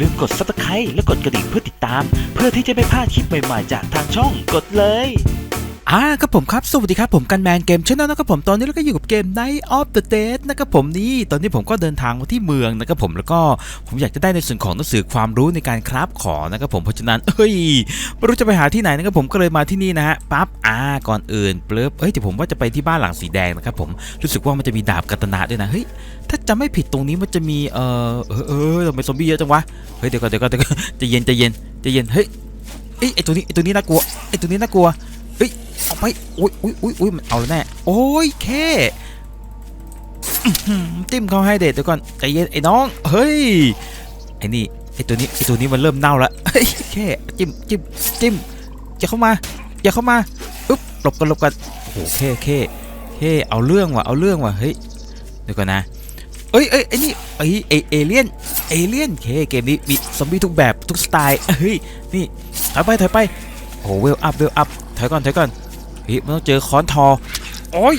ลืมกด subscribe และกดกระดิ่งเพื่อติดตาม เพื่อที่จะไม่พลาดคลิปใหม่ๆ จากทางช่องกดเลย อ่าครับผมครับ สวัสดีครับผมกันแมนเกมชแนลนะครับผมตอนนี้เราก็อยู่กับเกม Night of the Dead นะครับผมนี่ตอนนี้ผมก็เดินทางมาที่เมืองนะครับผมแล้วก็ผมอยากจะได้ในส่วนของหนังสือความรู้ในการคราฟของนะครับผมเพราะฉะนั้นเอ้ยไม่รู้จะไปหาที่ไหนนะครับผมก็เลยมาที่นี่นะฮะปั๊บอ่าก่อนอื่นเปลิบเอ้ยแต่ผมว่าจะไปที่บ้านหลังสีแดงนะครับผมรู้สึกว่ามันจะมีดาบกัตนะด้วยนะเฮ้ยถ้าจำไม่ผิดตรงนี้มันจะมีเออเออเออทำไมซอมบี้เยอะจังวะเฮ้ยเดี๋ยวก่อนเดี๋ยวก่อนเดี๋ยวก่อนใจะเย็นใจะเย็นใจะเย็นเฮ้ยเอ้ยไอตัวนี้ไอตัวนี้น่ากลัวไอตัวนี้น่ากลัว เอาไปอุ้ยอุ้ยอุ้ยอุ้ยมันเอาแล้วแน่โอ้ยแค่จิ้มเขาให้เด็ดเดี๋ยวก่อนใจเย็นไอ้น้อง เฮ้ยไอ้นี่ไอ้ตัวนี้ไอ้ตัวนี้มันเริ่มเน่าแล้วเฮ้ยแค่จิ้มจิ้มจิ้มอย่าเข้ามาอย่าเข้ามาอึ๊บหลบกันหลบกันโอ้โหแค่แค่แค่เอาเรื่องว่ะเอาเรื่องว่ะเฮ้ยเดี๋ยวก่อนนะเอ้ยเอ้ยไอ้นี่ไอ้ยเอเอเลี่ยนเอเลี่ยนเคเกมนี้มีซอมบี้ทุกแบบทุกสไตล์เฮ้ยนี่ถอยไปถอยไปโอ้เวลอัพเวลอัพ ถอยก่อนถอยก่อนเฮ้ยมันต้องเจอค้อนทอโอ้ย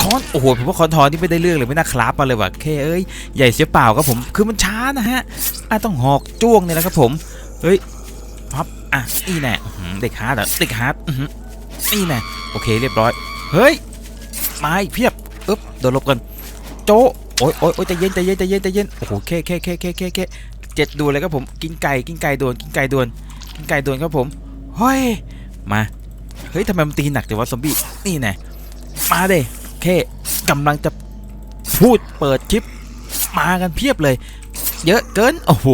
ค้อนโอ้โหผมว่าค้อนทอนี่ไม่ได้เรื่องเลยไม่น่าคลาบมาเลยว่ะแค่เอ้ยใหญ่เสียเปล่าครับผมคือมันช้านะฮะอะต้องหอกจ้วงเนี่ยนะครับผมเฮ้ยพับอะนี่แน่อื้อหือเด็กฮาร์ดเหรอเด็กฮาร์ดอื้อหือนี่แน่โอเคเรียบร้อย เฮ้ยมาอีกเพียบอึ๊บเดินหลบกันโจโอ้ยโอ้ยโอ้ยใจเย็นใจเย็นใจเย็นใจเย็นโอ้โหแค่แค่แค่แค่แค่แค่เจ็ดด่วนเลยครับผมกินไก่กินไก่ด่วนกินไก่ด่วนกินไก่ด่วนครับผมเฮ้ย มาเฮ้ยทำไมมันตีหนักแต่ว่าซอมบี้นี่แน่มาเด้แค่กำลังจะพูดเปิดคลิปมากันเพียบเลย เยอะเกินโอ้โห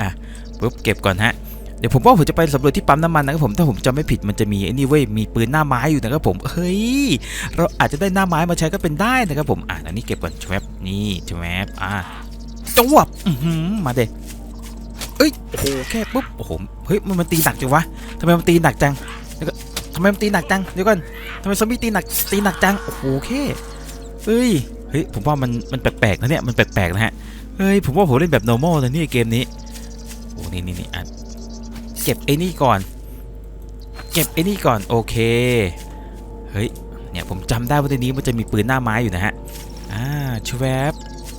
อะปุ๊บเก็บก่อนฮะเดี๋ยวผมว่าผมจะไปสำรวจที่ปั๊มน้ำมันนะครับผมถ้าผมจำไม่ผิดมันจะมีไอ้นี่เว้ยมีปืนหน้าไม้อยู่นะครับผมเฮ้ยเราอาจจะได้หน้าไม้มาใช้ก็เป็นได้นะครับผมอะอันนี้เก็บก่อนชวบนี่ชวบอะจวบมาเด้ เอ้ยโอ้โหแค่ปุ๊บโอ้โหเฮ้ยมันมันตีหนักจังวะทำไมมันตีหนักจังทำไมมันตีหนักจังเดี๋ยวก่อนทำไมซอมบี้ตีหนักตีหนักจังโอ้โหแค่เฮ้ยเฮ้ยผมว่ามันมันแปลกๆนะเนี่ยมันแปลกๆนะฮะเฮ้ยผมว่าผมเล่นแบบ normal นะนี่เกมนี้โอ้นี่นี่นี่อะเก็บไอ้นี่ก่อน เก็บไอ้นี่ก่อนโอเคเฮ้ยเนี่ยผมจำได้ว่าในนี้มันจะมีปืนหน้าไม้อยู่นะฮะอ่าชวบ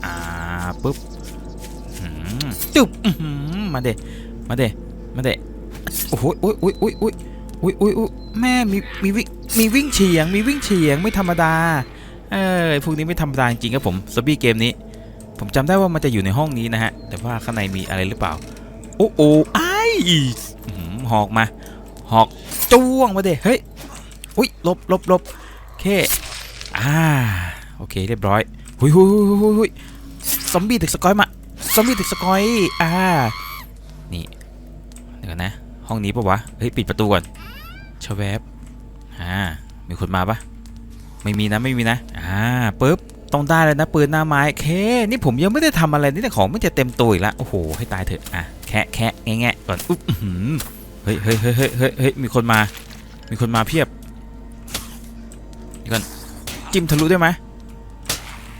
อ่าปึ๊บหืมจุ๊บหือ มาเดมาเดมาเดโอ้โหอุ้ยโอ้ยโอ้ยอุ้ยอุ้ยอุ้ยอุ้ยแม่มีมีวิ่งมีวิ่งเฉียง มีวิ่งเฉียงไม่ธรรมดาเออพวกนี้ไม่ธรรมดาจริงครับผมซอมบี้เกมนี้ ผมจำได้ว่ามันจะอยู่ในห้องนี้นะฮะ แต่ว่าข้างในมีอะไรหรือเปล่า โอ้โอ้ไอ้ายหอกมา หอกจ้วงมาเด้เฮ้ยอุ้ยลบลบลบโอเคอ่าโอเคเรียบร้อยหุยหุยหุยหุยหุยซอมบี้ตึกสกอยมาซอมบี้ตึกสกอยอ่า นี่ เดี๋ยวนะ ห้องนี้ปะวะ เฮ้ย ปิดประตูก่อนชะแวบอ่า มีคนมาปะไม่มีนะ ไม่มีนะ อ่าปึ๊บ ต้องได้เลยนะปืนหน้าไม้เค นี่ผมยังไม่ได้ทำอะไรนี่แต่ของไมันจะเต็มตัวอีกล้วโอ้โห ให้ตายเถอะ อะ แคะแคะแงะก่อน อุ๊บเฮ้ยเฮ้ยเฮ้ยเฮ้ยเฮ้ยมีคนมา มีคนมาเพียบเดี๋ยวก่อน จิ้มทะลุได้ไหม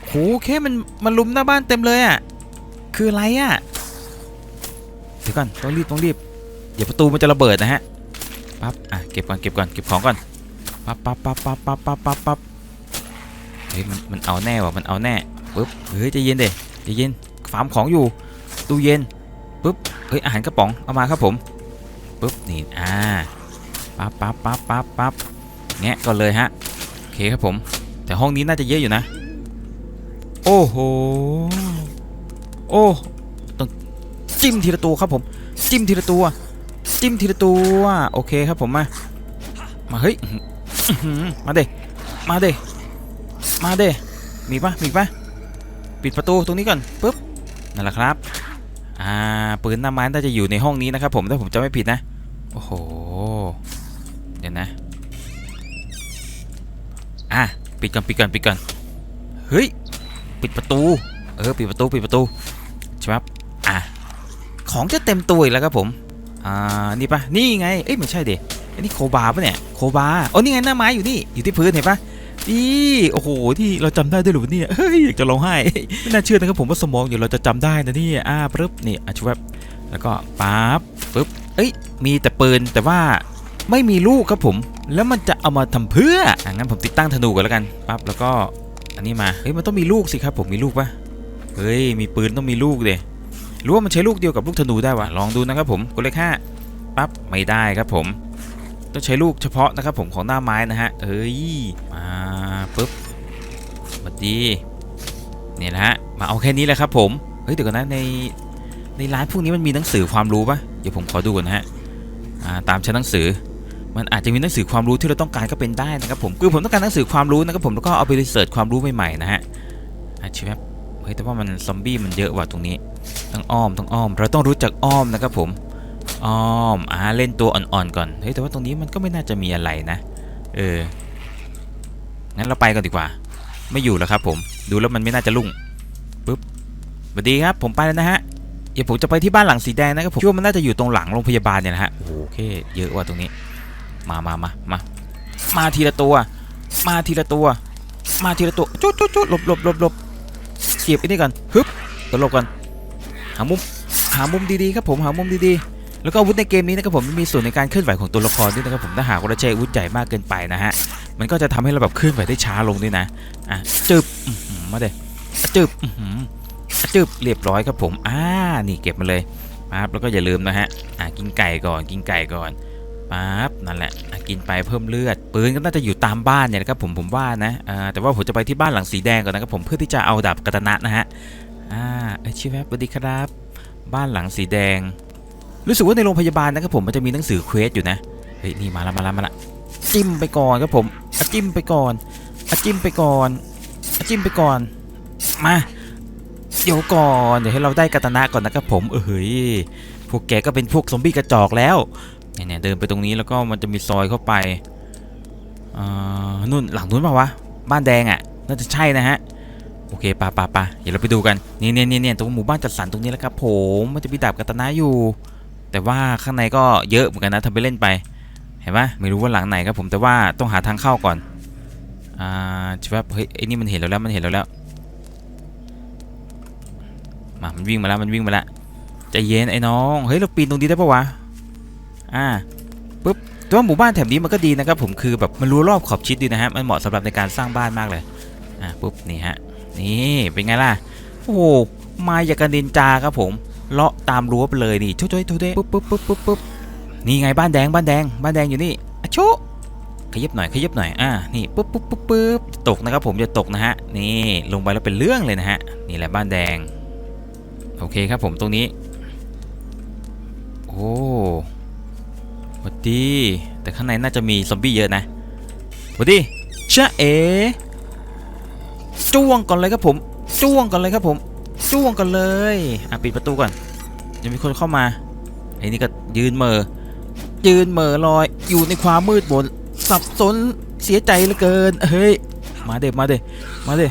โหแค่มัน มันลุมหน้าบ้านเต็มเลยอะ คืออะไรอะ ดี๋ยวก่อนต้องรีบต้องรีบ เดี๋ยวประตูมันจะระเบิดนะฮะปั๊บอะเก็บก่อนเก็บก่อนเก็บของก่อนปั๊บปั๊บปั๊บปั๊บปั๊บปั๊บปั๊บปั๊บเฮ้ยมันมันเอาแน่ว่ะมันเอาแน่ปึ๊บเฮ้ยใจเย็นเดใจเย็นฟาร์มของอยู่ตู้เย็นปึ๊บเฮ้ยอาหารกระป๋องเอามาครับผมปึ๊บนี่อ่าปั๊บปั๊บปั๊บปั๊บปั๊บแงะก่อนเลยฮะโอเคครับผม แต่ห้องนี้น่าจะเยอะอยู่นะ โอ้โหโอ้ จิ้มทีละตัวครับผม จิ้มทีละตัว จิ้มทีละตัวโอเคครับผมมา มาเฮ้ยมาเดมาเดมาเดมีปะมีปะปิดประตูตรงนี้ก่อนปุ๊บนั่นแหละครับอ่าปืนหน้าไม้น่าจะอยู่ในห้องนี้นะครับผมถ้าผมจำไม่ผิดนะโอ้โหเดี๋ยวนะอะปิดก่อนปิดก่อนปิดก่อนเฮ้ยปิดประตูเออปิดประตูปิดประตูใช่ไหม ของจะเต็มตัวอีกแล้วครับผม อ่า นี่ปะนี่ไง เอ้ยไม่ใช่เด็อันนี้โคบาปะเนี่ย โคบาโอ้นี่ไงหน้าไม้อยู่นี่ อยู่ที่พื้นเห็นปะนี่โอ้โห ที่เราจำได้ด้วยหรือวะเนี่ย เฮ้ย อยากจะร้องไห้ ไม่น่าเชื่อนะครับผมว่าสมองอยู่เราจะจำได้นะนี่ อ่าปึ๊บ นี่อะชวบแล้วก็ปั๊บปึ๊บ เอ้ย มีแต่ปืนแต่ว่าไม่มีลูกครับผม แล้วมันจะเอามาทำเพื่ออะงั้นผมติดตั้งธนูกันแล้วกันปั๊บ แล้วก็ อันนี้มา เฮ้ย มันต้องมีลูกสิครับผม มีลูกปะเฮ้ย มีปืนต้องมีลูกเด รู้ว่ามันใช้ลูกเดียวกับลูกธนูได้วะลองดูนะครับผมกดเลขห้าปั๊บไม่ได้ครับผม ต้องใช้ลูกเฉพาะนะครับผมของหน้าไม้นะฮะเอ้ยมาปุ๊บสวัสดีเนี่ยนะฮะมาเอาแค่นี้แหละครับผมเฮ้ยเดี๋ยวก่อนนะในในร้านพวกนี้มันมีหนังสือความรู้ปะเดี๋ยวผมขอดูก่อนนะฮะตามชั้นหนังสือ มันอาจจะมีหนังสือความรู้ที่เราต้องการก็เป็นได้นะครับผมคือผมต้องการหนังสือความรู้นะครับผมแล้วก็เอาไปรีเสิร์ชความรู้ใหม่ๆนะฮะอาชีพเฮ้ยแต่ว่ามันซอมบี้มันเยอะว่ะตรงนี้ ต้องอ้อมต้องอ้อม เราต้องรู้จักอ้อมนะครับผมอ้อมอ่าเล่นตัวอ่อนๆก่อนเฮ้ยแต่ว่าตรงนี้มันก็ไม่น่าจะมีอะไรนะ เอองั้นเราไปกันดีกว่า ไม่อยู่แล้วครับผมดูแล้วมันไม่น่าจะลุ่งปึ๊บสวัสดีครับผมไปแล้วนะฮะเดี๋ยวผมจะไปที่บ้านหลังสีแดงนะครับผมคิดว่ามันน่าจะอยู่ตรงหลังโรงพยาบาลเนี่ยนะฮะโอ้โหเคเยอะว่ะตรงนี้ มามามามามาทีละตัว มาทีละตัว มาทีละตัวจุดจุดจุดหลบหลบหลบหลบเสียบไอ้นี่ก่อนฮึบตัวหลบก่อน หามุมหามุมดีๆครับผมหามุมดีๆ แล้วก็อาวุธในเกมนี้นะครับผมมีส่วนในการเคลื่อนไหวของตัวละครด้วยนะครับผมถ้าหากว่าเราใช้อาวุธใหญ่มากเกินไปนะฮะมันก็จะทำให้เราแบบเคลื่อนไหวได้ช้าลงด้วยนะอะจึบมาเด้จึบอื้อหือจึบเรียบร้อยครับผมอ่านี่เก็บมาเลยปั๊บแล้วก็อย่าลืมนะฮะอะกินไก่ก่อนกินไก่ก่อนปั๊บนั่นแหละกินไปเพิ่มเลือดปืนก็น่าจะอยู่ตามบ้านเนี่ยนะครับผมผมว่านะอ่าแต่ว่าผมจะไปที่บ้านหลังสีแดงก่อนนะครับผมเพื่อที่จะเอาดาบกาตนะนะฮะ อ่าเอชิวแวบสวัสดีครับ บ้านหลังสีแดง รู้สึกว่าในโรงพยาบาลนะครับผมมันจะมีหนังสือเควสอยู่นะ เฮ้ยนี่มาละมาละมาละจิ้มไปก่อนครับผมอะจิ้มไปก่อนอะจิ้มไปก่อนอะจิ้มไปก่อน มา เดี๋ยวก่อน เดี๋ยวให้เราได้กาตนะก่อนนะครับผม เออเฮ้ย พวกแกก็เป็นพวกซอมบี้กระจอกแล้วเนี่ยเดินไปตรงนี้แล้วก็มันจะมีซอยเข้าไปอ่านู่นหลังนู้นป่าวะ บ้านแดงอะ น่าจะใช่นะฮะ โอเคปะปะปะเดี๋ยวเราไปดูกันนี่เนี่ยเนี่ยเนี่ยตรงหมู่บ้านจัดสรรตรงนี้แล้วครับผมมันจะมีดาบกาตนะอยู่ แต่ว่าข้างในก็เยอะเหมือนกันนะทำไปเล่นไป เห็นปะไม่รู้ว่าหลังไหนครับผมแต่ว่าต้องหาทางเข้าก่อนอ่าใช่ปะเฮ้ยไอ้นี่มันเห็นเราแล้วมันเห็นเราแล้วมามันวิ่งมาแล้วมันวิ่งมาแล้วใจเย็นไอ้น้องเฮ้ยเราปีนตรงนี้ได้ปะวะอ่าปุ๊บต่ว่าหมู่บ้านแถบนี้มันก็ดีนะครับผมคือแบบมันรู้รอบขอบชิดดีนะฮะมันเหมาะสำหรับในการสร้างบ้านมากเลยอ่าปุ๊บนี่ฮะ นี่เป็นไงล่ะ โอ้โหมาอย่างกันดินจาครับผมเลาะตามรั้วไปเลยนี่ช่วยช่วยช่วยปุ๊บปุ๊บปุ๊บปุ๊บปุ๊บนี่ไงบ้านแดงบ้านแดง บ้านแดงอยู่นี่อะโชขยับหน่อยขยับหน่อยอ่านี่ปุ๊บปุ๊บปุ๊บปุ๊บตกนะครับผมจะตกนะฮะนี่ลงไปแล้วเป็นเรื่องเลยนะฮะนี่แหละบ้านแดง โอเคครับผมตรงนี้ โอ้วัดดีแต่ข้างในน่าจะมีซอมบี้เยอะนะวัดดีชะเอ จ้วงก่อนเลยครับผมจ้วงก่อนเลยครับผมจ้วงก่อนเลยอะปิดประตูก่อนยังมีคนเข้ามาไอ้นี่ก็ยืนเมอยืนเม่อลอยอยู่ในความมืดมนสับสนเสียใจเหลือเกินเฮ้ยมาเด้มาเด้มาเด้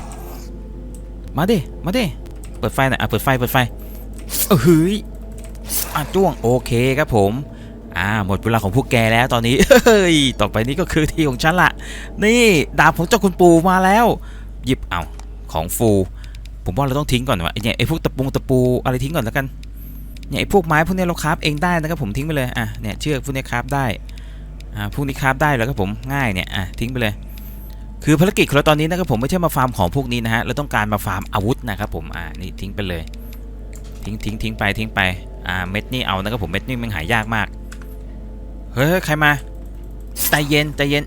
มาเด้มาเด้เปิดไฟหน่อยอะเปิดไฟเปิดไฟเออเฮ้ยอะจ้วงโอเคครับผมอ่าหมดเวลาของพวกแกแล้วตอนนี้เฮ้ยต่อไปนี้ก็คือที่ของฉันละนี่ดาบของเจ้าคุณปู่มาแล้ว ยิบเอาของฟู ผมว่าเราต้องทิ้งก่อนวะไอ้เนี่ยไอ้พวกตะปูตะปูอะไรทิ้งก่อนแล้วกันเนี่ยไอ้พวกไม้พวกนี้เราคราฟเองได้นะครับผมทิ้งไปเลยอะเนี่ยเชือกพวกนี้คราฟได้อ่าพวกนี้คราฟได้แล้วครับผมง่ายเนี่ยอะทิ้งไปเลย คือภารกิจของเราตอนนี้นะครับผมไม่ใช่มาฟาร์มของพวกนี้นะฮะเราต้องการมาฟาร์มอาวุธนะครับผมอ่านี่ทิ้งไปเลย ทิ้งทิ้งทิ้งไปทิ้งไปอ่าเม็ดนี่เอานะครับผมเม็ดนี่มันหายากมากเฮ้ยใครมาใจเย็นใจเย็น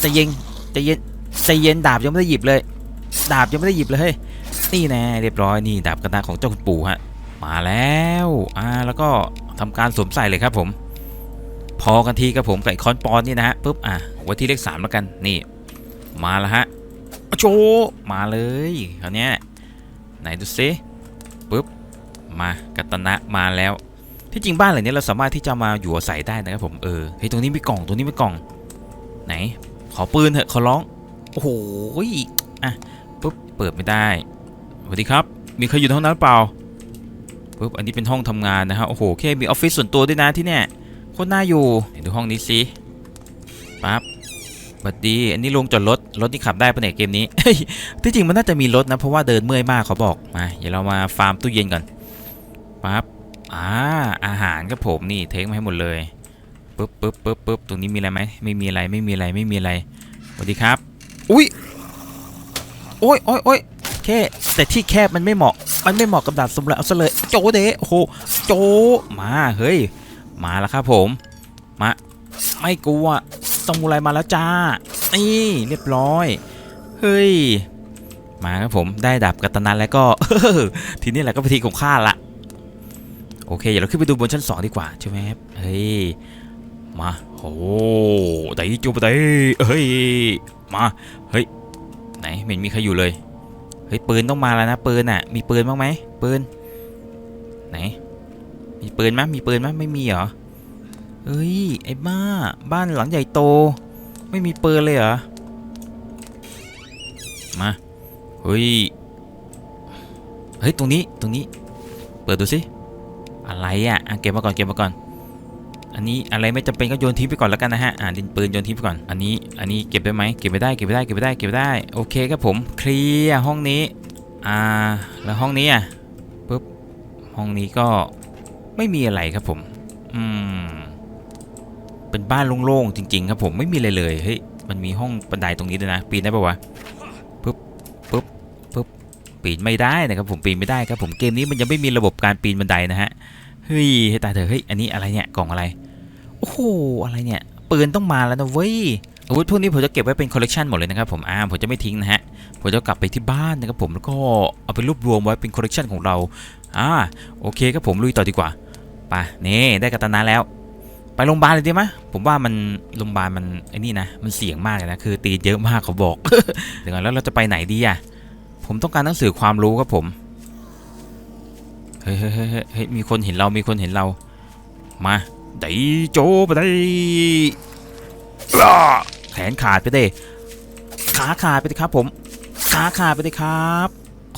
ใจเย็นใจเย็นใจเย็นดาบยังไม่ได้หยิบเลย ดาบยังไม่ได้หยิบเลยเฮ้ยนี่แน่เรียบร้อยนี่ดาบกระดาของเจ้าคุณปู่ฮะมาแล้วอ่าแล้วก็ทำการสวมใส่เลยครับผม พอกันทีครับผมไก่คอนปอนนี่นะฮะปุ๊บอะไว้ที่เลขสามแล้วกันนี่ มาแล้วฮะโชว์มาเลยคราวนี้ไหนดูซิปุ๊บมากัตนะมาแล้วที่จริงบ้านหลังนี้เราสามารถที่จะมาอยู่อาศัยได้นะครับผมเออเฮ้ยตรงนี้มีกล่องตรงนี้มีกล่อง ไหน ขอปืนเถอะขอร้องโอ้โหอะ ปุ๊บเปิดไม่ได้สวัสดีครับ มีใครอยู่ในห้องนั้นหรือเปล่าปุ๊บอันนี้เป็นห้องทำงานนะฮะโอ้โหแค่มีออฟฟิศส่วนตัวด้วยนะที่เนี่ยโคตรน่าอยู่เดี๋ยวดูห้องนี้สิปั๊บบัดดีอันนี้ลงจอดรถ รถที่ขับได้ปะเนี่ยเกมนี้ที่จริงมันน่าจะมีรถนะ เพราะว่าเดินเมื่อยมากเขาบอกมาเดี๋ยวเรามาฟาร์มตู้เย็นก่อนปั๊บอ่าอาหารครับผมนี่เทคมาให้หมดเลยปุ๊บปุ๊บปุ๊บปุ๊บตรงนี้มีอะไรไหมไม่มีอะไรไม่มีอะไรไม่มีอะไรสวัสดีครับ อุ้ย โอ้ยโอ้ยโอ้ยแค่แต่ที่แคบมันไม่เหมาะ มันไม่เหมาะกับดาบสมรเอาซะเลย โจเดโอ้โหโจมาเฮ้ย มาแล้วครับผม มา ไม่กลัวสมุไรมาแล้วจ้า นี่เรียบร้อย เฮ้ย มาครับผมได้ดาบกัตนาแล้วก็ทีนี้แหละก็พิธีของข้าละโอเคเดี๋ยวเราขึ้นไปดูบนชั้นสองดีกว่าใช่ไหมครับเฮ้ยมาโอ้ไดจูบไดเฮ้ยมาเฮ้ย ไหนไม่เห็นมีใครอยู่เลยเฮ้ยปืนต้องมาแล้วนะปืนอะ มีปืนบ้างไหมปืนไหน มีปืนไหมมีปืนไหมไม่มีเหรอเอ้ยไอ้บ้าบ้านหลังใหญ่โต ไม่มีปืนเลยเหรอมาเฮ้ยเฮ้ยตรงนี้ตรงนี้ เปิดดูสิอะไรอะอะเก็บมาก่อนเก็บมาก่อน อันนี้อะไรไม่จำเป็นก็โยนทิ้งไปก่อนแล้วกันนะฮะอ่าดินปืนโยนทิ้งไปก่อนอันนี้อันนี้เก็บได้ไหมเก็บไม่ได้เก็บไม่ได้เก็บไม่ได้เก็บไม่ได้โอเคครับผมเคลียร์ห้องนี้อ่าแล้วห้องนี้อะปุ๊บห้องนี้ก็ไม่มีอะไรครับผมอืมเป็นบ้านโล่งๆจริง ๆ ครับผมไม่มีอะไรเลยเฮ้ยมันมีห้องบันไดตรงนี้ด้วยนะ ปีนได้ปะวะปุ๊บปุ๊บปุ๊บปีนไม่ได้นะครับผมปีนไม่ได้ครับผมเกมนี้มันยังไม่มีระบบการปีนบันไดนะฮะ เฮ้ยให้ตายเถอะเฮ้ยอันนี้อะไรเนี่ยกล่องอะไรโอ้โหอะไรเนี่ยปืนต้องมาแล้วนะเว้ยอาวุธพวกนี้ผมจะเก็บไว้เป็นคอลเลกชันหมดเลยนะครับผมอ่าผมจะไม่ทิ้งนะฮะผมจะกลับไปที่บ้านนะครับผมแล้วก็เอาไปรวบรวมไว้เป็นคอลเลกชันของเราอ่าโอเคครับผมลุยต่อดีกว่าไปนี่ได้กาตานาแล้ว ไปโรงพยาบาลเลยดีไหมผมว่ามันโรงพยาบาลมันไอ้นี่นะมันเสี่ยงมากเลยนะคือตีเยอะมากเขาบอกเดี๋ยวก่อนแล้วเราจะไปไหนดีอะผมต้องการหนังสือความรู้ครับผม เฮ้ยเฮ้ยเฮ้ยเฮ้ยมีคนเห็นเรา มีคนเห็นเรา มาไดโจไปได้แขนขาดไปเด้ขาขาดไปดิครับ ผม ขาขาดไปดิครับ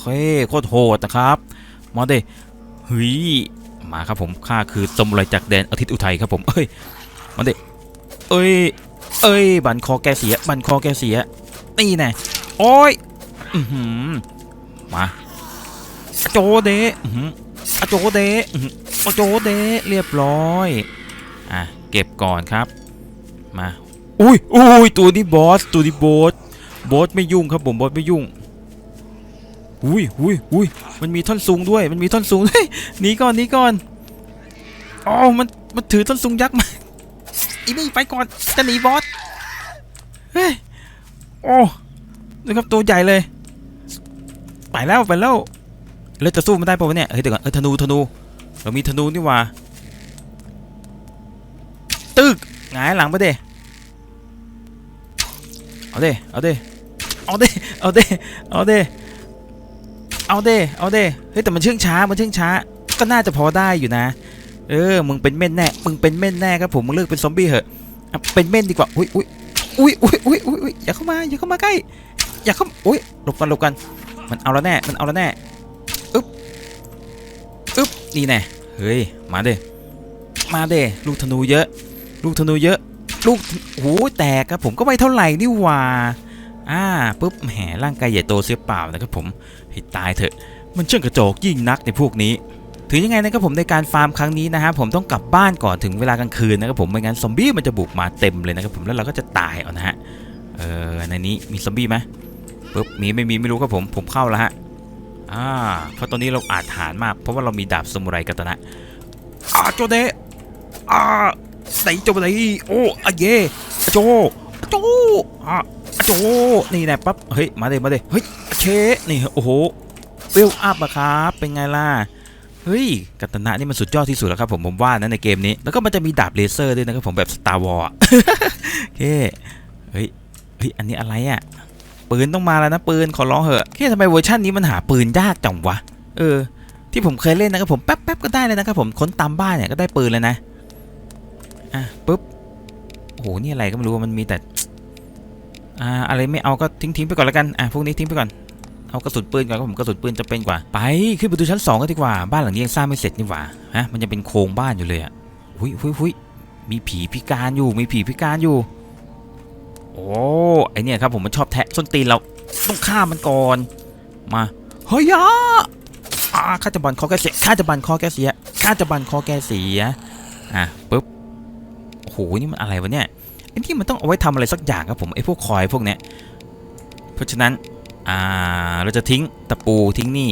เฮ้ยโคตรโหดนะครับ มาเด้เฮ้ย มาครับผมข้าคือสมุไรจากแดนอาทิตย์อุทัยครับผม เอ้ย มาเด้เอ้ย เอ้ย บันคอแกเสีย บันคอแกเสีย นี่แน่โอ้ย อือหือ มา โจเดะอื้อหือ อโจเดะอื้อหืออะโจเดะเรียบร้อย อะ เก็บก่อนครับ มา อุ้ยอุ้ยตัวนี้บอส ตัวนี้บอส บอสไม่ยุ่งครับผมบอสไม่ยุ่งอุ้ยอุ้ยอุ้ยมันมีท่อนซุงด้วย มันมีท่อนซุงด้วยหนีก่อนหนีก่อนอ๋อมัน มันถือท่อนซุงยักษ์มา อีนี่ไปก่อน จะหนีบอส เฮ้ย โอ้ดูครับตัวใหญ่เลย ไปแล้วไปแล้ว แล้วจะสู้มันได้ปะวะเนี่ย เฮ้ยเดี๋ยวก่อนเออธนูธนู เรามีธนูนี่ว่า ตึกหงายหลังไปเด้เอาเด้เอาเด้เอาเด้เอาเด้เอาเด้เอาเด้เอาเด้เฮ้ยแต่มันเชื่องช้า มันเชื่องช้า ก็น่าจะพอได้อยู่นะ เออ มึงเป็นเม่นแน่ มึงเป็นเม่นแน่ครับผม มึงเลิกเป็นซอมบี้เหอะ เป็นเม่นดีกว่า อุ้ยอุ้ยอุ้ยอุ้ยอุ้ยอุ้ยอย่าเข้ามา อย่าเข้ามาใกล้ อย่าเข้าอุ้ยหลบกันหลบกัน มันเอาแล้วแน่ มันเอาแล้วแน่ นี่แน่เฮ้ย มาเด้มาเด้ลูกธนูเยอะ ลูกธนูเยอะ ลูกโอ้โหแตกครับผมก็ไม่เท่าไหร่นี่ว่าอ่าปุ๊บแหมร่างกายใหญ่โตเสียเปล่านะครับผมให้ตายเถอะ มันเชื่องกระจอกยิ่งนักในพวกนี้ ถึงยังไงนะครับผมในการฟาร์มครั้งนี้นะฮะผมต้องกลับบ้านก่อนถึงเวลากลางคืนนะครับผมไม่งั้นซอมบี้มันจะบุกมาเต็มเลยนะครับผมแล้วเราก็จะตายเอานะฮะเออในนี้มีซอมบี้ไหมปุ๊บมีไม่มีไม่รู้ครับผมผมเข้าแล้วฮะ อ่าเพราะตอนนี้เราอาจฐานมาก เพราะว่าเรามีดาบสมุไรกัตนะอาโจเดะอ่าไหนโจไหนโอ้อะเย่อโจโจอ่าโจนี่แน่ปั๊บเฮ้ยมาเดมาเดเฮ้ยเคนี่โอ้โหเวลอัพอะครับเป็นไงล่ะเฮ้ยกัตนะนี่มันสุดยอดที่สุดแล้วครับผมผมว่านะในเกมนี้แล้วก็มันจะมีดาบเลเซอร์ด้วยนะครับผมแบบสตาร์วอร์โอเคเฮ้ยเฮ้ยอันนี้อะไรอะ ปืนต้องมาแล้วนะปืนขอร้องเหอะแค่ทำไมเวอร์ชันนี้มันหาปืนยากจังวะ เออ ที่ผมเคยเล่นนะครับผมแป๊บแป๊บก็ได้เลยนะครับผมค้นตามบ้านเนี่ยก็ได้ปืนเลยนะอะปุ๊บโอ้โหนี่อะไรก็ไม่รู้มันมีแต่อ่าอะไรไม่เอาก็ทิ้งทิ้งไปก่อนแล้วกันอะพวกนี้ทิ้งไปก่อนเอากระสุนปืนก่อนครับผมกระสุนปืนจะเป็นกว่า ไปขึ้นไปดูชั้นสองกันดีกว่าบ้านหลังนี้ยังสร้างไม่เสร็จนี่หว่าฮะมันยังเป็นโครงบ้านอยู่เลยอะหุยหุยหุยมีผีพิการอยู่มีผีพิการอยู่ โอ้ไอเนี่ยครับผมมันชอบแทะส้นตีนเราต้องฆ่ามันก่อน มาเฮ้ยอะอ่าข้าจะบันคอแกเสียข้าจะบันคอแกเสียข้าจะบันคอแกเสียอะปุ๊บโอ้โหนี่มันอะไรวะเนี่ยไอ้ที่มันต้องเอาไว้ทำอะไรสักอย่างครับผมไอ้พวกคอยพวกเนี้ยเพราะฉะนั้นอ่าเราจะทิ้งตะปูทิ้งนี่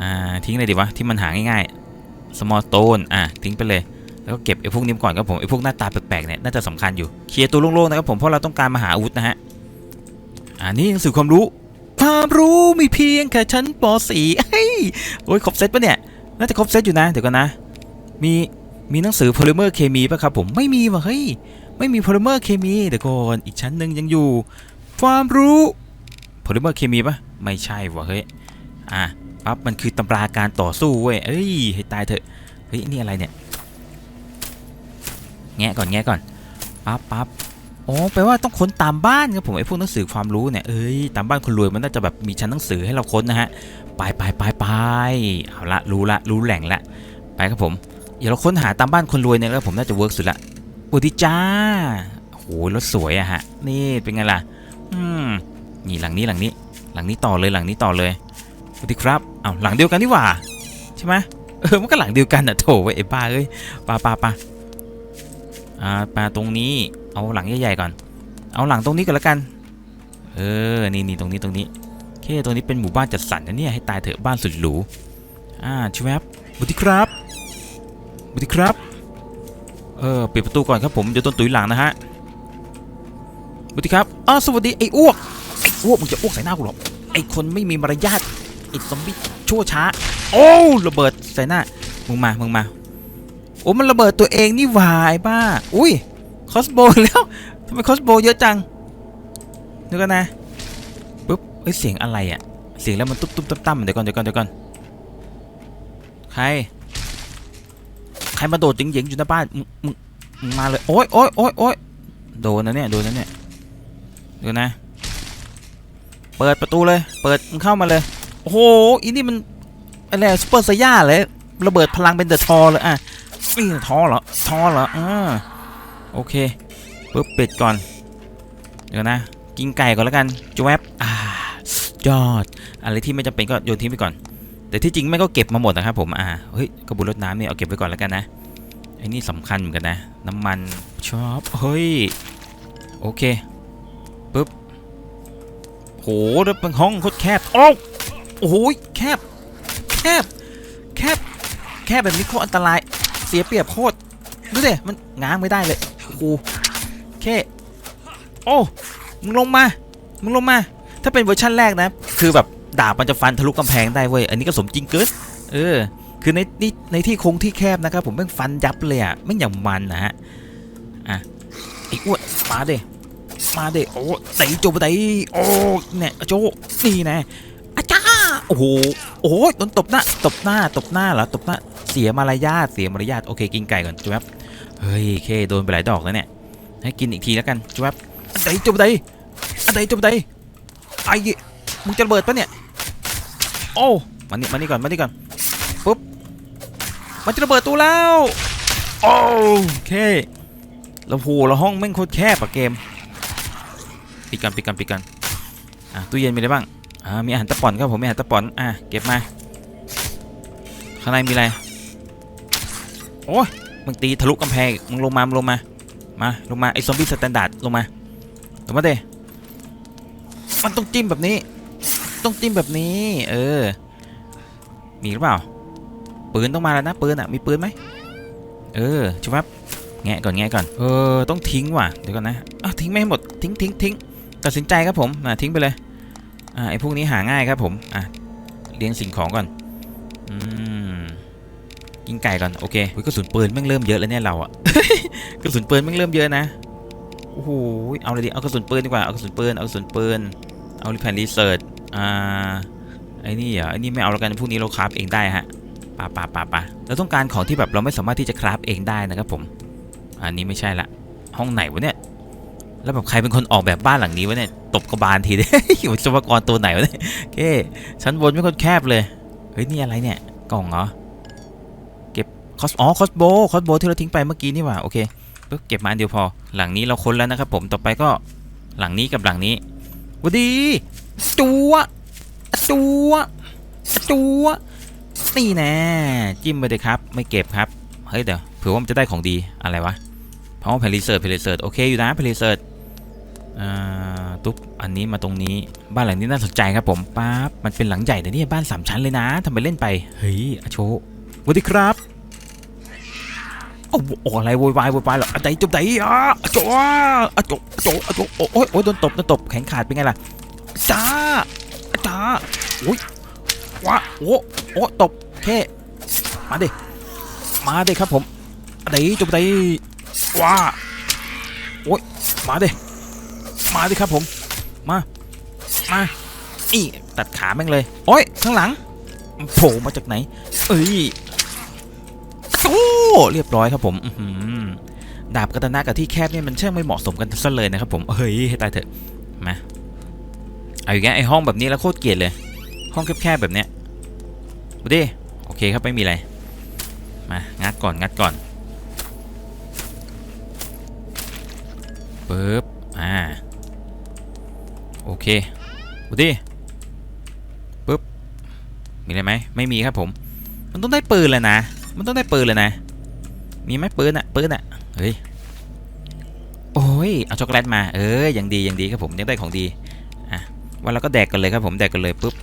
อ่าทิ้งเลยดีวะที่มันหาง่ายๆ small stone อะทิ้งไปเลย แล้วก็เก็บไอ้พวกนี้ก่อนครับผมไอ้พวกหน้าตาแปลกๆเนี่ยน่าจะสำคัญอยู่เคลียร์ตัวโล่งๆนะครับผมเพราะเราต้องการมาหาอาวุธนะฮะอ่านี่หนังสือความรู้ ความรู้มีเพียงแค่ชั้นป .4 เฮ้ยโอ้ยครบเซตปะเนี่ยน่าจะครบเซตอยู่นะเดี๋ยวก่อนนะมีมีหนังสือโพลิเมอร์เคมีปะครับผมไม่มีว่ะเฮ้ยไม่มีโพลิเมอร์เคมีเดี๋ยวก่อนอีกชั้นหนึ่งยังอยู่ ความรู้โพลิเมอร์เคมีปะไม่ใช่ว่ะเฮ้ยอะปั๊บมันคือตำราการต่อสู้เว้ยเอ้ยให้ตายเถอะเฮ้ยนี่อะไรเนี่ย แงะก่อนแงะก่อนปั๊บปั๊บโอ้แปลว่าต้องค้นตามบ้านครับผมไอ้พวกหนังสือความรู้เนี่ยเอ้ยตามบ้านคนรวยมันน่าจะแบบมีชั้นหนังสือให้เราค้นนะฮะไปไปไปไปเอาละรู้ละรู้แหล่งละไปครับผมเดี๋ยวเราค้นหาตามบ้านคนรวยเนี่ยแล้วผมน่าจะเวิร์กสุดละสวัสดีจ้าโหรถสวยอะฮะนี่เป็นไงล่ะอืมนี่หลังนี้หลังนี้ หลังนี้ต่อเลยหลังนี้ต่อเลยสวัสดีครับเอาหลังเดียวกันนี่หว่าใช่ไหมเออมันก็หลังเดียวกันอะโถไอ้บ้าเอ้ยปาปาปา อ่าปลาตรงนี้เอาหลังใหญ่ๆก่อน เอาหลังตรงนี้ก่อนละกัน เออ นี่นี่ตรงนี้ตรงนี้โอเคตรงนี้เป็นหมู่บ้านจัดสรรนะเนี่ยให้ตายเถอะบ้านสุดหรู อ่าชิวบบุตรีครับบุตรีครับ เออปิดประตูก่อนครับผมเดี๋ยวต้นตุ๋ยหลังนะฮะบุตรีครับอ้าวสวัสดีไอ้อ้วก ไอ้อ้วกมึงจะอ้วกใส่หน้ากูหรอไอ้คนไม่มีมารยาทไอ้ซอมบี้ชั่วช้า โอ้ระเบิดใส่หน้า มึงมา มึงมา อ้มันระเบิดตัวเองนี่วายบ้า อุ้ยคอสโบแล้วทำไมคอสโบเยอะจังเดี๋ยวกันนะปุ๊บเอ้ยเสียงอะไรอะเสียงแล้วมันตุ๊บตุ๊บตั้มตั้มเดี๋ยวก่อนเดี๋ยวก่อนเดี๋ยวก่อนใครใครมาโดดจิงๆอยู่หน้าบ้านมึงมึงมาเลยโอ๊ยโอ๊ยโอ๊ยโอ๊ยโดนนะเนี่ยโดนนะเนี่ยเดี๋ยวนะ เปิดประตูเลย เปิดมึงเข้ามาเลย โอ้โหอีนี่มันอะไรซูเปอร์ไซย่าเลยระเบิดพลังเป็นเดอะทอเลยอะ นี่ท้อเหรอท้อเหรออ่าโอเคปุ๊บปิดก่อน เดี๋ยวนะ กินไก่ก่อนแล้วกันจวบอ่ายอดอะไรที่ไม่จำเป็นก็โยนทิ้งไปก่อน แต่ที่จริงแม่ก็เก็บมาหมดนะครับผมอ่าเฮ้ยกระบุรถน้ำเนี่ยเอาเก็บไว้ก่อนแล้วกันนะไอ้นี่สำคัญเหมือนกันนะ น้ำมันชอบเฮ้ยโอเคปุ๊บโหแล้วเป็นห้องโคตรแคบโอ้โอ้โหแคบแคบแคบแค่แบบนี้โคตรอันตราย เสียเปรียบโคตรดูสิมันง้างไม่ได้เลยโอ้โหแค่โอ้มึงลงมา มึงลงมา ถ้าเป็นเวอร์ชั่นแรกนะ คือแบบดาบมันจะฟันทะลุกำแพงได้เว้ย อันนี้ก็สมจริงเกินเออ คือในนี่ในที่คงที่แคบนะครับ ผมแม่งฟันยับเลยอะแม่งอย่างมันนะฮะ อะไอ้อ้วนมาเด้มาเด้โอ้ไตโจไปไตโอ้เนี่ยโจนี่นะอาจ้าโอ้โหโอ้ยโดนตบหน้า ตบหน้า ตบหน้าเหรอ ตบหน้า สียมารยาทเสียมารยาทโอเคกินไก่ก่อนจุ๊บเฮ้ยเคโดนไปหลายดอกแล้วเนี่ยให้กินอีกทีแล้วกันจุ๊บอันใดจุ๊บใดอันใดจุ๊บใดไอ้มึงจะระเบิดปะเนี่ยโอ้มานี่มานี่ก่อนมานี่ก่อนปุ๊บมันจะระเบิดตัวแล้วโอเคแล้วโหแล้วห้องแม่งโคตรแคบอะเกมปิดกันปิดกันปิดกันอะตู้เย็นมีอะไรบ้างอ่ามีอาหารตะป่อนครับผมมีอาหารตะป่อนอะเก็บมาข้างในมีอะไร โอ้ยมึงตีทะลุกำแพงมึงลงมามึงลงมามาลงมาไอ้ซอมบี้สแตนดาร์ดลงมาลงมาเด้มันต้องจิ้มแบบนี้ ต้องจิ้มแบบนี้ เออ มีหรือเปล่า ปืนต้องมาแล้วนะปืนอะมีปืนไหมเออชุบแงะก่อนแงะก่อนเออต้องทิ้งว่ะเดี๋ยวก่อนนะอะทิ้งไม่ให้หมดทิ้งทิ้งทิ้งตัดสินใจครับผมอะทิ้งไปเลยอ่าไอพวกนี้หาง่ายครับผมอะเลี้ยงสิ่งของก่อนอืม กินไก่ก่อนโอเคอุ๊ยกระสุนปืนแม่งเริ่มเยอะแล้วเนี่ยเราอะกระสุนปืนแม่งเริ่มเยอะนะโอ้โหเอาเลยดิเอากระสุนปืนดีกว่าเอากระสุนปืนเอากระสุนปืนเอารีแพนรีเสิร์ชอ่าไอ้นี่เหรอไอ้นี่ไม่เอาแล้วกันพวกนี้เราคราฟเองได้ฮะปาปาปาปาเราต้องการของที่แบบเราไม่สามารถที่จะคราฟเองได้นะครับผมอันนี้ไม่ใช่ละห้องไหนวะเนี่ยแล้วแบบใครเป็นคนออกแบบบ้านหลังนี้วะเนี่ยตบกระบาลทีเด้วิศวกรตัวไหนวะเนี่ยโอเคชั้นบนไม่ค่อยแคบเลยเฮ้ยนี่อะไรเนี่ยกล่องเหรอเก็บ คอสอ๋อคอสโบคอสโบที่เราทิ้งไปเมื่อกี้นี่หว่าโอเคปึ๊บเก็บมาอันเดียวพอ หลังนี้เราค้นแล้วนะครับผมต่อไปก็หลังนี้กับหลังนี้วัสดีจัวจัวจัวนี่แน่จิ้มไปเลยครับไม่เก็บครับเฮ้ยเดี๋ยวเผื่อว่ามันจะได้ของดีอะไรวะเพราะว่าเพลิเซิร์ตเพลิเซิร์ตโอเคอยู่นะเพลิเซิร์ตอ่าตุ๊บอันนี้มาตรงนี้บ้านหลังนี้น่าสนใจครับผมป๊าบมันเป็นหลังใหญ่แต่นี่บ้านสามชั้นเลยนะทำไมเล่นไปเฮ้ยอาโชสวัสดีครับ โอ้โหอะไรโวยวายโวยวายหรออะใจจุบใจอะอาโจอะอาจอาโจอาโจโอ้ยโอ้ยโดนตบโดนตบแขนขาดเป็นไงล่ะจ้าจ้าอุ้ยว้าโอ้โอ้ตบแค่มาดิมาดิครับผมอะใจจุบใจว้าโอ้ยมาดิมาดิครับผมมามาอีตัดขาแม่งเลยโอ้ยข้างหลังโผล่มาจากไหน เอ้ย เรียบร้อยครับผมดาบกาตนะกับที่แคบเนี่ยมันช่างไม่เหมาะสมกันซะเลยนะครับผมเฮ้ยให้ตายเถอะมาเอาอย่างเงี้ยไอห้องแบบนี้แล้วโคตรเกลียดเลย ห้องแคบๆแบบเนี้ยมาดิโอเคครับไม่มีอะไร มางัดก่อนงัดก่อนปึ๊บอ่าโอเคดูดิปึ๊บมีอะไรไหมไม่มีครับผม มันต้องได้ปืนเลยนะ มันต้องได้ปืนเลยนะ มีไหมปืนอะปืนอะเฮ้ยโอ้ยเอาช็อกโกแลตมาเออยังดียังดีครับผมยังได้ของดีอะวันเราก็แดกกันเลยครับผมแดกกันเลยปุ๊บ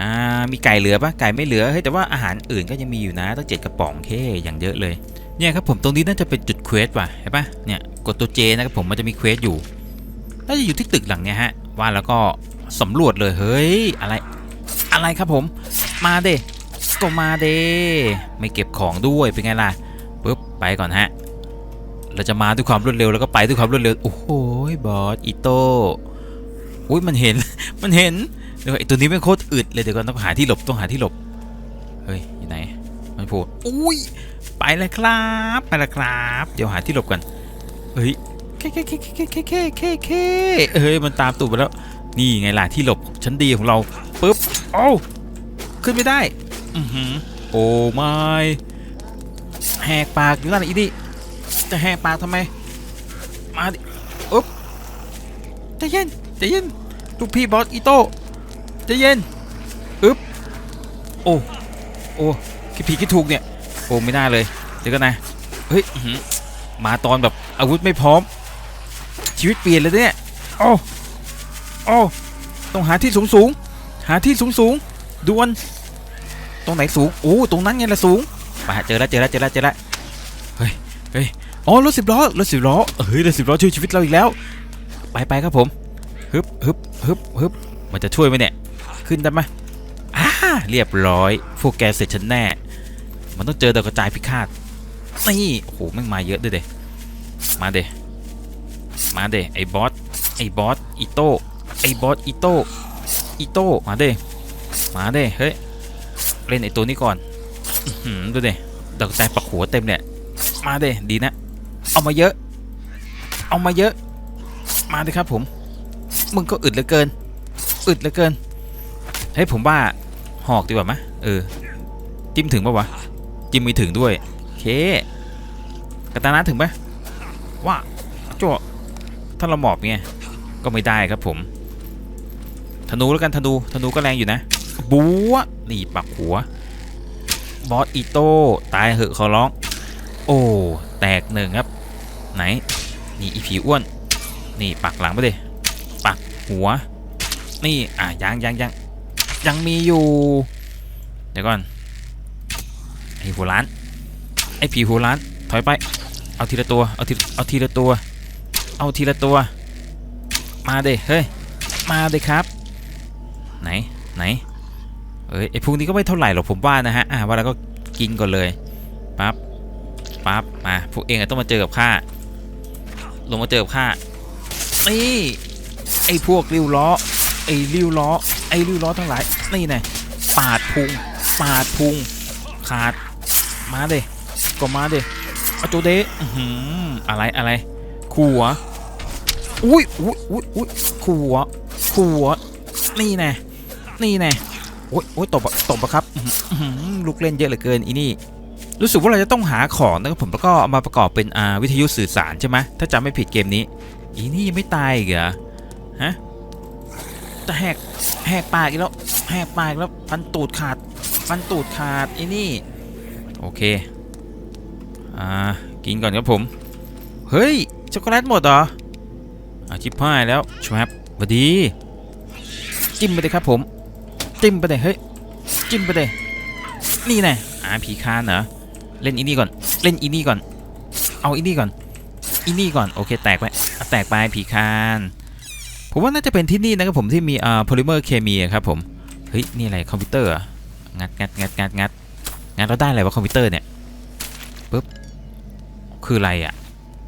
อ่ามีไก่เหลือปะไก่ไม่เหลือเฮ้ยแต่ว่าอาหารอื่นก็ยังมีอยู่นะตั้งเจ็ดกระป๋องเคอย่างเยอะเลยเนี่ยครับผมตรงนี้น่าจะเป็นจุดเควสว่ะเห็นปะเนี่ยกดตัวเจนะครับผมมันจะมีเควสอยู่น่าจะอยู่ที่ตึกหลังเนี้ยฮะว่าแล้วก็สำรวจเลยเฮ้ยอะไรอะไรครับผมมาเดก็มาเดไม่เก็บของด้วยเป็นไงล่ะ ปุ๊บไปก่อนฮะ เราจะมาด้วยความรวดเร็วแล้วก็ไปด้วยความรวดเร็ว โอ้โหบอสอิโต้อุ้ยมันเห็น มันเห็นเดี๋ยวไอตัวนี้เป็นโคตรอึดเลยเดี๋ยวก่อนต้องหาที่หลบต้องหาที่หลบ เฮ้ยอยู่ไหน มันโผล่อุ้ยไปเลยครับ ไปเลยครับ เดี๋ยวหาที่หลบกันเฮ้ยเคเคเคเคเคเคเคเคเฮ้ยมันตามตูดไปแล้ว นี่ไงล่ะที่หลบชั้นดีของเราปุ๊บโอ้าขึ้นไม่ได้ อือหือโอ้ไม่ แหกปากอยู่นั่นอีนี่จะแหกปากทำไม มาดิอุ๊บใจเย็นใจเย็นลูกพี่บอสอีโต้ใจเย็นอึ๊บโอ้โอ้คิดผิดคิดถูกเนี่ยโอ้ไม่น่าเลยเดี๋ยวกันนะเฮ้ยมาตอนแบบอาวุธไม่พร้อม ชีวิตเปลี่ยนเลยเนี่ยโอ้โอ้ต้องหาที่สูงสูงหาที่สูงสูงดวนตรงไหนสูงโอ้ตรงนั้นไงละสูง ไปเจอแล้วเจอแล้วเจอแล้วเจอแล้วเฮ้ยเฮ้ยอ๋อรถสิบล้อรถสิบล้อเฮ้ยรถสิบล้อช่วยชีวิตเราอีกแล้ว ไปไปครับผมฮึบฮึบฮึบฮึบมันจะช่วยไหมเนี่ยขึ้นได้ไหมอ่าเรียบร้อยพวกแกเสร็จฉันแน่ มันต้องเจอดาวกระจายพิฆาตนี่โอ้โหแม่งมาเยอะด้วยเดมาเดมาเดไอ้บอสไอ้บอสอีโต้ไอ้บอสอีโต้อีโต้มาเดมาเดเฮ้ยเล่นไอ้ตัวนี้ก่อน ดูเดดอกใจปักหัวเต็มเนี่ย มาเดดีนะ เอามาเยอะ เอามาเยอะ มาดิครับผม มึงก็อึดเหลือเกิน อึดเหลือเกินเฮ้ผมว่าหอกดีกว่าไหมะเออ จิ้มถึงปะวะ จิ้มไม่ถึงด้วยเคกระตานะถึงปะว่าจ้วถ้าเราหมอบไงก็ไม่ได้ครับผม ธนูแล้วกันธนู ธนูก็แรงอยู่นะ บัวนี่ปักหัว บอสอีโต้ตายเหอะขอร้อง โอ้แตกหนึ่งครับ ไหนนี่อีผีอ้วน นี่ปักหลังไปดิปักหัว นี่อะยังยังยังยังมีอยู่ เดี๋ยวก่อนไอหัวล้านไอผีหัวล้านถอยไป เอาทีละตัวเอาทีเอาทีละตัว เอาทีละตัว มาเด้เฮ้ยมาเด้ครับ ไหนไหน เอ้ยไอ้พวกนี้ก็ไม่เท่าไหร่หรอกผมว่านะฮะอะว่าแล้วก็กินก่อนเลยปั๊บปั๊บมาพวกเองอะต้องมาเจอกับข้าลงมาเจอกับข้านี่ไอ้พวกริ้วล้อไอ้ริ้วล้อไอ้ริ้วล้อทั้งหลายนี่ไงปาดพุงปาดพุงขาดมาเด้ก็มาเด้เอาตัวเดอื้อหืออะไรอะไรขัวอุ้ยอุ้ยอุ้ยอุ้ยขัวขัวนี่แน่นี่แน่ อ้ยโอ้ยตบตบอะครับลูกเล่นเยอะเหลือเกินอีนี่ รู้สึกว่าเราจะต้องหาของนะครับผมแล้วก็เอามาประกอบเป็นอ่าวิทยุสื่อสารใช่ไหมถ้าจำไม่ผิดเกมนี้ อีนี่ยังไม่ตายเหรอฮะจะแหกแหกปากอีกแล้วแหกปากแล้วฟันตูดขาดฟันตูดขาดอีนี่ โอเค อ่า กินก่อนครับผม เฮ้ย ช็อกโกแลตหมดเหรออาชิบหายแล้วชวบสวัสดี จิ้มไปเลยครับผม จิ้มไปเลยเฮ้ยจิ้มไปเลยนี่แน่อ่าผีคานเหรอเล่นอีนี่ก่อน เล่นอีนี่ก่อน เอาอีนี่ก่อนอีนี่ก่อนโอเคแตกไปอะแตกไปผีคานผมว่าน่าจะเป็นที่นี่นะครับผมที่มีอ่าโพลิเมอร์เคมีครับผมเฮ้ยนี่อะไรคอมพิวเตอร์เหรองัดงัดงัดงัดงัดงัดเราได้อะไรวะคอมพิวเตอร์เนี่ยปึ๊บคืออะไรอะ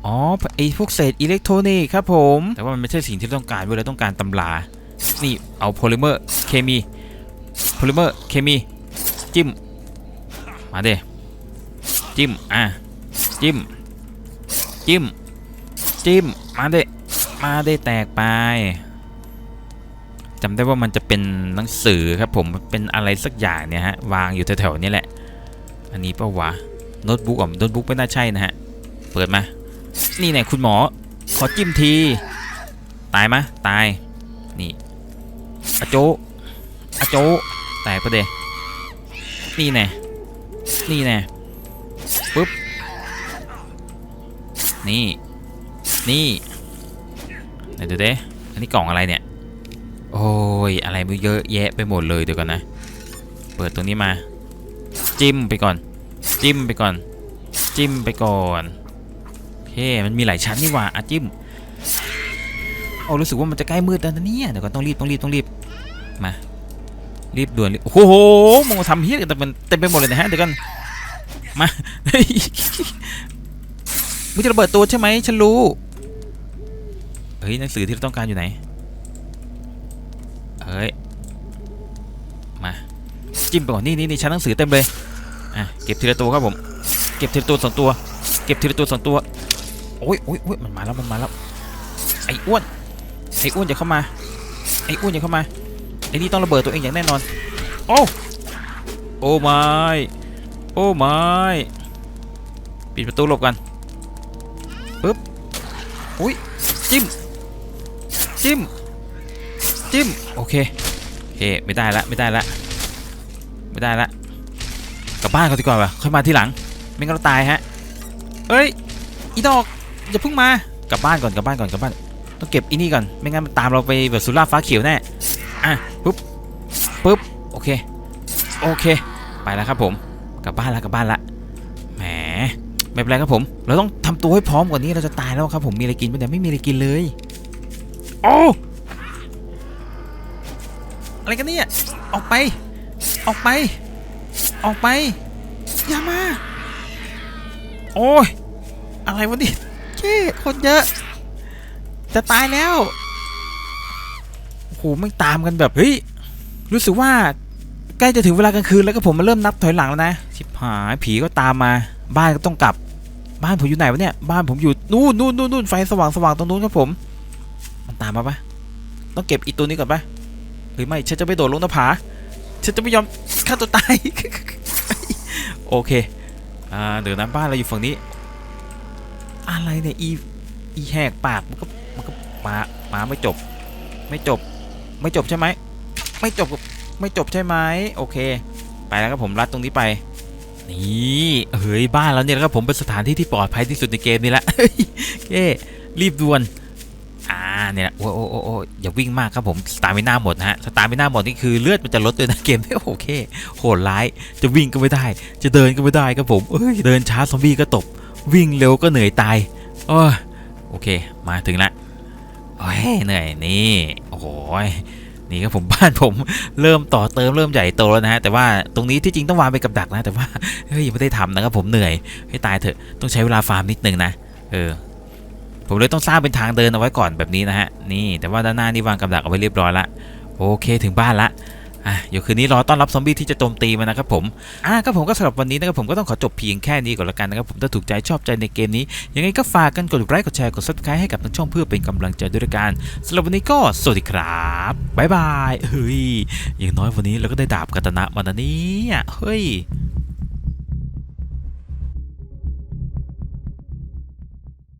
อ๋อไอพวกเศษอิเล็กทรอนิกส์ครับผม แต่ว่ามันไม่ใช่สิ่งที่เราต้องการเวลาต้องการตำรา นี่เอาโพลิเมอร์เคมี โพลิเมอร์เคมี จิ้ม มาเดจิ้ม อะ จิ้ม จิ้ม จิ้ม มาเดมาเด้แตกไปจำได้ว่ามันจะเป็นหนังสือครับผมเป็นอะไรสักอย่างเนี่ยฮะวางอยู่แถวๆนี้แหละ อันนี้ปะวะโน้ตบุ๊กอะโน้ตบุ๊กไม่น่าใช่นะฮะ เปิดมา นี่ไงคุณหมอ ขอจิ้มที ตายมะตาย นี่อาโจ อาโจแตกไปเดนี่แน่นี่แน่ปึ๊บ นี่ นี่ไหนดูเด้อันนี้กล่องอะไรเนี่ย โอ้ย อะไรมันเยอะแยะไปหมดเลยเดี๋ยวก่อนนะ เปิดตรงนี้มา จิ้มไปก่อน จิ้มไปก่อน จิ้มไปก่อนโอเคมันมีหลายชั้นนี่หว่าอะจิ้มโอ้รู้สึกว่ามันจะใกล้มืดแล้วนะเนี่ยเดี๋ยวก่อนต้องรีบต้องรีบต้องรีบ มา รีบด่วนรีบโอ้โหมองทำเฮี้ยแต่มันเต็มไปหมดเลยนะฮะเดี๋ยวกันมามึงจะระเบิดตัวใช่ไหมฉันรู้เฮ้ยหนังสือที่เราต้องการอยู่ไหนเฮ้ยมาจิ้มไปก่อนนี่นี่นี่ชั้นหนังสือเต็มเลยอะเก็บทีละตัวครับผมเก็บทีละตัวสองตัว เก็บทีละตัวสองตัวโอ้ยโอ้ยโอ้ยมันมาแล้วมันมาแล้วไอ้อ้วนไอ้อ้วนอย่าเข้ามาไอ้อ้วนอย่าเข้ามา ไอ้นี่ต้องระเบิดตัวเองอย่างแน่นอน โอ้โอ้ไม่โอ้ไม่ปิดประตูหลบกันปึ๊บอุ้ยจิ้มจิ้มจิ้มโอเคโอเคไม่ได้ละไม่ได้ละไม่ได้ละกลับบ้านก่อนดีกว่าวะค่อยมาทีหลังไม่งั้นเราตายฮะเอ้ยอีดอกอย่าเพิ่งมากลับบ้านก่อนกลับบ้านก่อนกลับบ้านต้องเก็บอีนี่ก่อนไม่งั้นมันตามเราไปแบบสุราฟ้าเขียวแน่ อะปุ๊บปุ๊บโอเคโอเค ไปแล้วครับผมกลับบ้านละกลับบ้านละแหมไม่เป็นไรครับผม เราต้องทำตัวให้พร้อมกว่านี้เราจะตายแล้วครับผมมีอะไรกินไมเนี่ยไม่มีอะไรกินเลยโอ้อะไรกันเนี่ยออกไป ออกไป ออกไปอย่ามาโอ้ยอะไรวะเนี่เจ๊คนเยอะ จะตายแล้ว ไม่ตามกันแบบเฮ้ยรู้สึกว่าใกล้จะถึงเวลากลางคืนแล้วก็ผมมาเริ่มนับถอยหลังแล้วนะชิบหายผีก็ตามมา บ้านก็ต้องกลับ บ้านผมอยู่ไหนวะเนี่ย บ้านผมอยู่นู่นนู่นนู่นนู่นไฟสว่างสว่างตรงนู้นครับผม มันตามมาปะต้องเก็บอีตัวนี้ก่อนปะหรือไม่ฉันจะไปโดดลงหน้าผาฉันจะไม่ยอมฆ่าตัวตายโอเคอ่าเดี๋ยวนะบ้านเราอยู่ฝั่งนี้ อะไรเนี่ยอีอีแหกปากมันก็มันก็มามาไม่จบ ไม่จบ ไม่จบใช่ไหมไม่จบไม่จบใช่ไหมโอเค ไปแล้วครับผมรัดตรงนี้ไป นี่เฮ้ยบ้านเราเนี่ยครับผมเป็นสถานที่ที่ปลอดภัยที่สุดในเกมนี้ละเย้รีบด่วนอ่าเนี่ยโอ้โอ้โอ้โอ้อย่าวิ่งมากครับผมสตาร์มิน่าหมดนะฮะสตาร์มิน่าหมดนี่คือเลือดมันจะลดด้วยนะเกมโอเคโหดร้ายจะวิ่งก็ไม่ได้ จะเดินก็ไม่ได้ครับผมเอ้ยเดินช้าซอมบี้ก็ตบวิ่งเร็วก็เหนื่อยตายโอ้โอเคมาถึงละ โอ้ยเหนื่อยนี่โอ้โหยนี่ครับผมบ้านผมเริ่มต่อเติมเริ่มใหญ่โตแล้วนะฮะแต่ว่าตรงนี้ที่จริงต้องวางไปนกับดักนะ แต่ว่าเฮ้ยยังไม่ได้ทำนะครับผมเหนื่อยให้ตายเถอะต้องใช้เวลาฟาร์มนิดนึงนะเออผมเลยต้องสร้างเป็นทางเดินเอาไว้ก่อนแบบนี้นะฮะนี่แต่ว่าด้านหน้านี่วางกับดักเอาไว้เรียบร้อยละโอเคถึงบ้านละ อะเดี๋ยวคืนนี้รอต้อนรับซอมบี้ที่จะโจมตีมันนะครับผมอะก็ผมก็สำหรับวันนี้นะครับผมก็ต้องขอจบเพียงแค่นี้ก่อนละกันนะครับผมถ้าถูกใจชอบใจในเกมนี้ ยังไงก็ฝากกันกดไลค์กดแชร์กดซับสไครต์ให้กับทางช่องเพื่อเป็นกำลังใจด้วยละกันสำหรับวันนี้ก็สวัสดีครับบ๊ายบายเฮ้ยอย่างน้อยวันนี้เราก็ได้ดาบกัตนะมานะเนี่ยเฮ้ย